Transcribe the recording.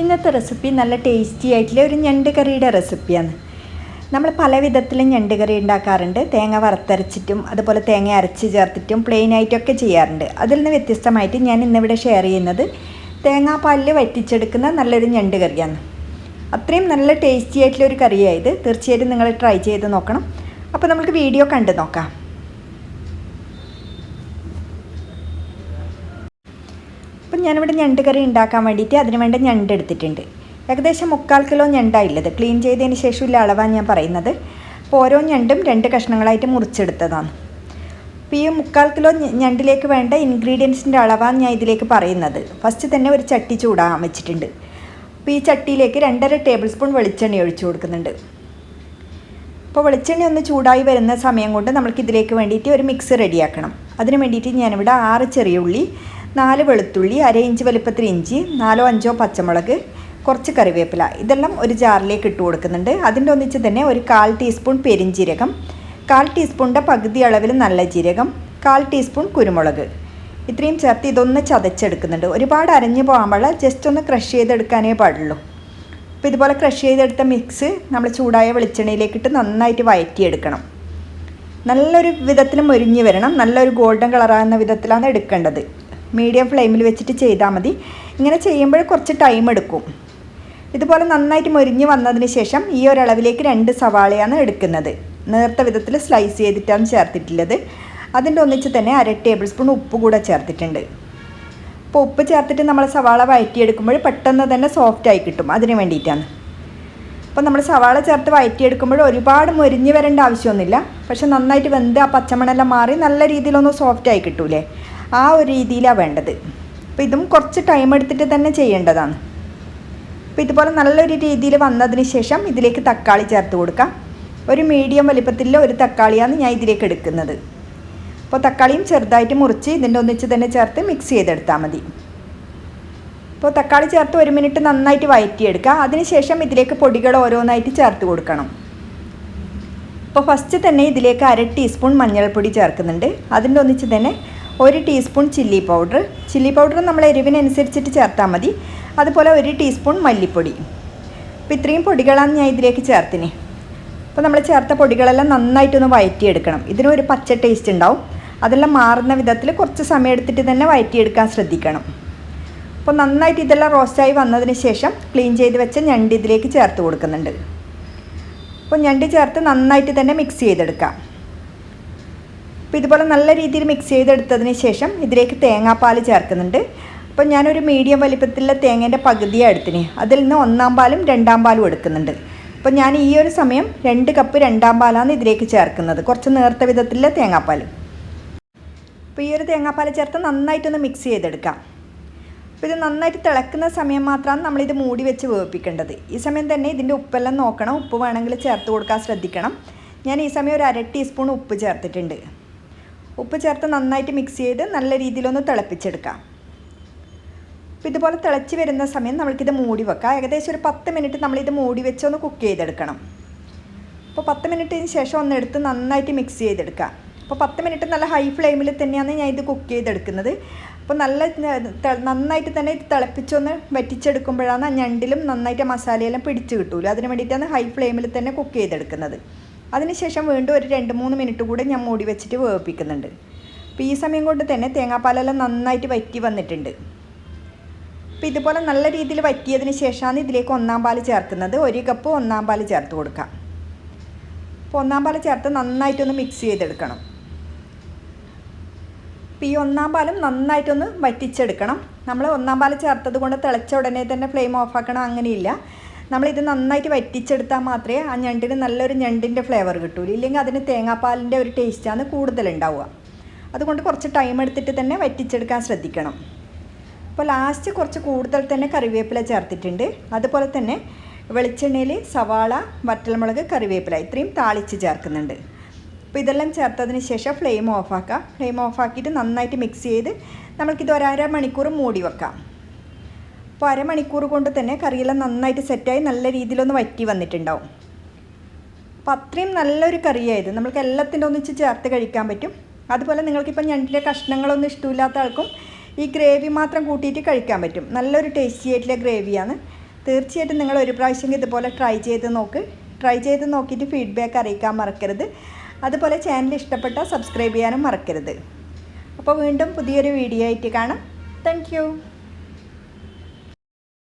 ഇന്നത്തെ റെസിപ്പി നല്ല ടേസ്റ്റി ആയിട്ടുള്ള ഒരു ഞണ്ട് കറിയുടെ റെസിപ്പിയാണ് നമ്മൾ പല വിധത്തിലും ഞണ്ട് കറി ഉണ്ടാക്കാറുണ്ട്. തേങ്ങ വറുത്തരച്ചിട്ടും അതുപോലെ തേങ്ങ അരച്ച് ചേർത്തിട്ടും പ്ലെയിൻ ആയിട്ടൊക്കെ ചെയ്യാറുണ്ട്. അതിൽ നിന്ന് വ്യത്യസ്തമായിട്ട് ഞാൻ ഇന്നിവിടെ ഷെയർ ചെയ്യുന്നത് തേങ്ങാപ്പാലിൽ വറ്റിച്ചെടുക്കുന്ന നല്ലൊരു ഞണ്ട് കറിയാണ്. അത്രയും നല്ല ടേസ്റ്റി ആയിട്ടുള്ള ഒരു കറിയായത് തീർച്ചയായിട്ടും നിങ്ങൾ ട്രൈ ചെയ്ത് നോക്കണം. അപ്പോൾ നമുക്ക് വീഡിയോ കണ്ടു നോക്കാം. ഞാനിവിടെ ഞണ്ട് കറി ഉണ്ടാക്കാൻ വേണ്ടിയിട്ട് അതിന് വേണ്ട ഞണ്ട് എടുത്തിട്ടുണ്ട്. ഏകദേശം മുക്കാൽ കിലോ ഞണ്ടായില്ലത് ക്ലീൻ ചെയ്തതിന് ശേഷമുള്ള അളവാണ് ഞാൻ പറയുന്നത്. അപ്പോൾ ഓരോ ഞണ്ടും രണ്ട് കഷ്ണങ്ങളായിട്ട് മുറിച്ചെടുത്തതാണ്. അപ്പോൾ ഈ മുക്കാൽ കിലോ ഞണ്ടിലേക്ക് വേണ്ട ഇൻഗ്രീഡിയൻസിന്റെ അളവാണ് ഞാൻ ഇതിലേക്ക് പറയുന്നത്. ഫസ്റ്റ് തന്നെ ഒരു ചട്ടി ചൂടാൻ വെച്ചിട്ടുണ്ട്. അപ്പോൾ ഈ ചട്ടിയിലേക്ക് രണ്ടര ടേബിൾ സ്പൂൺ വെളിച്ചെണ്ണ ഒഴിച്ചു കൊടുക്കുന്നുണ്ട്. അപ്പോൾ വെളിച്ചെണ്ണ ഒന്ന് ചൂടായി വരുന്ന സമയം കൊണ്ട് നമ്മൾക്ക് ഇതിലേക്ക് വേണ്ടിയിട്ട് ഒരു മിക്സ് റെഡിയാക്കണം അതിന് വേണ്ടിയിട്ട് ഞാനിവിടെ ആറ് ചെറിയ ഉള്ളി നാല് വെളുത്തുള്ളി അര ഇഞ്ച് വലുപ്പത്തിൽ ഇഞ്ചി നാലോ അഞ്ചോ പച്ചമുളക് കുറച്ച് കറിവേപ്പില. ഇതെല്ലാം ഒരു ജാറിലേക്ക് ഇട്ട് കൊടുക്കുന്നുണ്ട്. അതിന്റെ ഒന്നിച്ച് തന്നെ ഒരു കാൽ ടീസ്പൂൺ പെരിഞ്ജീരകം കാൽ ടീസ്പൂണിന്റെ പകുതി അളവിൽ നല്ല ജീരകം കാൽ ടീസ്പൂൺ കുരുമുളക്. ഇത്രയും ചേർത്ത് ഇതൊന്ന് ചതച്ചെടുക്കുന്നുണ്ട്. ഒരുപാട് അരഞ്ഞു പോകാൻ ജസ്റ്റ് ഒന്ന് ക്രഷ് ചെയ്തെടുക്കാനേ പാടുള്ളൂ. അപ്പോൾ ഇതുപോലെ ക്രഷ് ചെയ്തെടുത്ത മിക്സ് നമ്മൾ ചൂടായ വെളിച്ചെണ്ണയിലേക്കിട്ട് നന്നായിട്ട് വയറ്റിയെടുക്കണം. നല്ലൊരു വിധത്തിൽ മൊരിഞ്ഞ് വരണം. നല്ലൊരു ഗോൾഡൻ കളറാകുന്ന വിധത്തിലാണ് എടുക്കേണ്ടത്. മീഡിയം ഫ്ലെയിമിൽ വെച്ചിട്ട് ചെയ്താൽ മതി. ഇങ്ങനെ ചെയ്യുമ്പോൾ കുറച്ച് ടൈം എടുക്കും. ഇതുപോലെ നന്നായിട്ട് മൊരിഞ്ഞ് വന്നതിന് ശേഷം ഈ ഒരളവിലേക്ക് രണ്ട് സവാളയാണ് എടുക്കുന്നത്. നേർത്ത വിധത്തിൽ സ്ലൈസ് ചെയ്തിട്ടാണ് ചേർത്തിട്ടുള്ളത്. അതിന്റെ ഒന്നിച്ച് തന്നെ അര ടേബിൾ സ്പൂൺ ഉപ്പ് കൂടെ ചേർത്തിട്ടുണ്ട്. അപ്പോൾ ഉപ്പ് ചേർത്തിട്ട് നമ്മൾ സവാള വഴറ്റിയെടുക്കുമ്പോൾ പെട്ടെന്ന് തന്നെ സോഫ്റ്റ് ആയി കിട്ടും. അതിന് വേണ്ടിയിട്ടാണ്. അപ്പോൾ നമ്മൾ സവാള ചേർത്ത് വഴറ്റിയെടുക്കുമ്പോൾ ഒരുപാട് മൊരിഞ്ഞ് വരേണ്ട ആവശ്യമൊന്നുമില്ല. പക്ഷെ നന്നായിട്ട് വെന്ത് ആ പച്ചമണെല്ലാം മാറി നല്ല രീതിയിലൊന്ന് സോഫ്റ്റായി കിട്ടൂലേ? ആ ഒരു രീതിയിലാണ് വേണ്ടത്. അപ്പോൾ ഇതും കുറച്ച് ടൈം എടുത്തിട്ട് തന്നെ ചെയ്യേണ്ടതാണ്. അപ്പോൾ ഇതുപോലെ നല്ലൊരു രീതിയിൽ വന്നതിന് ശേഷം ഇതിലേക്ക് തക്കാളി ചേർത്ത് കൊടുക്കാം. ഒരു മീഡിയം വലിപ്പത്തിലുള്ള ഒരു തക്കാളിയാണ് ഞാൻ ഇതിലേക്ക് എടുക്കുന്നത്. അപ്പോൾ തക്കാളിയും ചെറുതായിട്ട് മുറിച്ച് ഇതിന്റെ ഒന്നിച്ച് തന്നെ ചേർത്ത് മിക്സ് ചെയ്തെടുത്താൽ മതി. അപ്പോൾ തക്കാളി ചേർത്ത് ഒരു മിനിറ്റ് നന്നായിട്ട് വയറ്റിയെടുക്കുക. അതിനുശേഷം ഇതിലേക്ക് പൊടികൾ ഓരോന്നായിട്ട് ചേർത്ത് കൊടുക്കണം. അപ്പോൾ ഫസ്റ്റ് തന്നെ ഇതിലേക്ക് അര ടീസ്പൂൺ മഞ്ഞൾപ്പൊടി ചേർക്കുന്നുണ്ട്. അതിന്റെ ഒന്നിച്ച് തന്നെ ഒരു teaspoon chilli powder. Chilli powder നമ്മൾ എരിവിനനുസരിച്ചിട്ട് ചേർത്താൽ മതി. അതുപോലെ ഒരു ടീസ്പൂൺ മല്ലിപ്പൊടി. അപ്പോൾ ഇത്രയും പൊടികളാണ് ഞാൻ ഇതിലേക്ക് ചേർത്തിന്. അപ്പോൾ നമ്മൾ ചേർത്ത പൊടികളെല്ലാം നന്നായിട്ടൊന്ന് വഴറ്റിയെടുക്കണം ഇതിനൊരു പച്ച ടേസ്റ്റ് ഉണ്ടാവും. അതെല്ലാം മാറുന്ന വിധത്തിൽ കുറച്ച് സമയം എടുത്തിട്ട് തന്നെ വഴറ്റിയെടുക്കാൻ ശ്രദ്ധിക്കണം. അപ്പോൾ നന്നായിട്ട് ഇതെല്ലാം റോസ്റ്റായി വന്നതിന് ശേഷം ക്ലീൻ ചെയ്ത് വെച്ച ഞണ്ട് ഇതിലേക്ക് ചേർത്ത് കൊടുക്കുന്നുണ്ട്. അപ്പോൾ ഞണ്ട് ചേർത്ത് നന്നായിട്ട് തന്നെ മിക്സ് ചെയ്തെടുക്കാം. അപ്പോൾ ഇതുപോലെ നല്ല രീതിയിൽ മിക്സ് ചെയ്തെടുത്തതിന് ശേഷം ഇതിലേക്ക് തേങ്ങാപ്പാൽ ചേർക്കുന്നുണ്ട്. അപ്പോൾ ഞാനൊരു മീഡിയം വലിപ്പത്തിലുള്ള തേങ്ങേന്റെ പകുതിയാണ് എടുത്തിന്. അതിൽ നിന്ന് ഒന്നാം പാലും രണ്ടാം പാലും എടുക്കുന്നുണ്ട്. അപ്പോൾ ഞാൻ ഈ ഒരു സമയം രണ്ട് കപ്പ് രണ്ടാം പാലാണ് ഇതിലേക്ക് ചേർക്കുന്നത്. കുറച്ച് നേർത്ത വിധത്തിലുള്ള തേങ്ങാപ്പാൽ. അപ്പോൾ ഈ ഒരു തേങ്ങാപ്പാൽ ചേർത്ത് നന്നായിട്ടൊന്ന് മിക്സ് ചെയ്തെടുക്കാം. അപ്പോൾ ഇത് നന്നായിട്ട് തിളക്കുന്ന സമയം മാത്രമാണ് നമ്മളിത് മൂടി വെച്ച് വേവിപ്പിക്കേണ്ടത്. ഈ സമയം തന്നെ ഇതിന്റെ ഉപ്പെല്ലാം നോക്കണം. ഉപ്പ് വേണമെങ്കിൽ ചേർത്ത് കൊടുക്കാൻ ശ്രദ്ധിക്കണം. ഞാൻ ഈ സമയം ഒരു അര ടീസ്പൂൺ ഉപ്പ് ചേർത്തിട്ടുണ്ട്. ഉപ്പ് ചേർത്ത് നന്നായിട്ട് മിക്സ് ചെയ്ത് നല്ല രീതിയിലൊന്ന് തിളപ്പിച്ചെടുക്കാം. അപ്പോൾ ഇതുപോലെ തിളച്ച് വരുന്ന സമയം നമ്മൾക്കിത് മൂടി വെക്കാം. ഏകദേശം ഒരു പത്ത് മിനിറ്റ് നമ്മളിത് മൂടി വെച്ച് ഒന്ന് കുക്ക് ചെയ്തെടുക്കണം. അപ്പോൾ പത്ത് മിനിറ്റിന് ശേഷം ഒന്ന് എടുത്ത് നന്നായിട്ട് മിക്സ് ചെയ്തെടുക്കാം. അപ്പോൾ പത്ത് മിനിറ്റ് നല്ല ഹൈ ഫ്ലെയിമിൽ തന്നെയാണ് ഞാൻ ഇത് കുക്ക് ചെയ്തെടുക്കുന്നത്. അപ്പോൾ നല്ല നന്നായിട്ട് തന്നെ ഇത് തിളപ്പിച്ചൊന്ന് വറ്റിച്ചെടുക്കുമ്പോഴാണ് ഞണ്ടിലും നന്നായിട്ട് മസാലയെല്ലാം പിടിച്ച് കിട്ടൂല? അതിന് വേണ്ടിയിട്ടാണ് ഹൈ ഫ്ലെയിമിൽ തന്നെ കുക്ക് ചെയ്തെടുക്കുന്നത്. അതിനുശേഷം വീണ്ടും ഒരു രണ്ട് മൂന്ന് മിനിറ്റ് കൂടെ ഞാൻ മൂടി വെച്ചിട്ട് വേവിപ്പിക്കുന്നുണ്ട്. അപ്പോൾ ഈ സമയം കൊണ്ട് തന്നെ തേങ്ങാപ്പാലെല്ലാം നന്നായിട്ട് വറ്റി വന്നിട്ടുണ്ട്. അപ്പോൾ ഇതുപോലെ നല്ല രീതിയിൽ വറ്റിയതിന് ശേഷമാണ് ഇതിലേക്ക് ഒന്നാം പാൽ ചേർക്കുന്നത്. ഒരു കപ്പ് ഒന്നാം പാൽ ചേർത്ത് കൊടുക്കാം. അപ്പോൾ ഒന്നാം പാൽ ചേർത്ത് നന്നായിട്ടൊന്ന് മിക്സ് ചെയ്തെടുക്കണം. അപ്പോൾ ഈ ഒന്നാം പാലും നന്നായിട്ടൊന്ന് വറ്റിച്ചെടുക്കണം. നമ്മൾ ഒന്നാം പാൽ ചേർത്തത് കൊണ്ട് തിളച്ച ഉടനെ തന്നെ ഫ്ലെയിം ഓഫാക്കണം അങ്ങനെയില്ല. നമ്മളിത് നന്നായിട്ട് വറ്റിച്ചെടുത്താൽ മാത്രമേ ആ ഞണ്ടിന് നല്ലൊരു ഞണ്ടിന്റെ ഫ്ലേവർ കിട്ടൂ ഇല്ലെങ്കിൽ അതിന് തേങ്ങാപ്പാലിന്റെ ഒരു ടേസ്റ്റാണ് കൂടുതലുണ്ടാവുക. അതുകൊണ്ട് കുറച്ച് ടൈം എടുത്തിട്ട് തന്നെ വറ്റിച്ചെടുക്കാൻ ശ്രദ്ധിക്കണം. അപ്പോൾ ലാസ്റ്റ് കുറച്ച് കൂടുതൽ തന്നെ കറിവേപ്പില ചേർത്തിട്ടുണ്ട്. അതുപോലെ തന്നെ വെളിച്ചെണ്ണയിൽ സവാള വറ്റൽമുളക് കറിവേപ്പില ഇത്രയും താളിച്ച് ചേർക്കുന്നുണ്ട്. അപ്പോൾ ഇതെല്ലാം ചേർത്തതിന് ശേഷം ഫ്ലെയിം ഓഫാക്കാം ഫ്ലെയിം ഓഫാക്കിയിട്ട് നന്നായിട്ട് മിക്സ് ചെയ്ത് നമുക്കിത് ഒരര മണിക്കൂർ മൂടി വെക്കാം. അപ്പോൾ അരമണിക്കൂർ കൊണ്ട് തന്നെ കറിയെല്ലാം നന്നായിട്ട് സെറ്റായി നല്ല രീതിയിലൊന്ന് വറ്റി വന്നിട്ടുണ്ടാവും. അപ്പോൾ അത്രയും നല്ലൊരു കറിയായത്. നമുക്ക് എല്ലാത്തിന്റെ ഒന്നിച്ച് ചേർത്ത് കഴിക്കാൻ പറ്റും. അതുപോലെ നിങ്ങൾക്കിപ്പോൾ ഞണ്ടിന്റെ കഷ്ണങ്ങളൊന്നും ഇഷ്ടമില്ലാത്ത ആൾക്കും ഈ ഗ്രേവി മാത്രം കൂട്ടിയിട്ട് കഴിക്കാൻ പറ്റും. നല്ലൊരു ടേസ്റ്റി ആയിട്ടുള്ള ഗ്രേവിയാണ്. തീർച്ചയായിട്ടും നിങ്ങൾ ഒരു പ്രാവശ്യം ഇതുപോലെ ട്രൈ ചെയ്ത് നോക്ക്. ട്രൈ ചെയ്ത് നോക്കിയിട്ട് ഫീഡ്ബാക്ക് അറിയിക്കാൻ മറക്കരുത്. അതുപോലെ ചാനൽ ഇഷ്ടപ്പെട്ടാൽ സബ്സ്ക്രൈബ് ചെയ്യാനും മറക്കരുത്. അപ്പോൾ വീണ്ടും പുതിയൊരു വീഡിയോ ആയിട്ട് കാണാം. താങ്ക്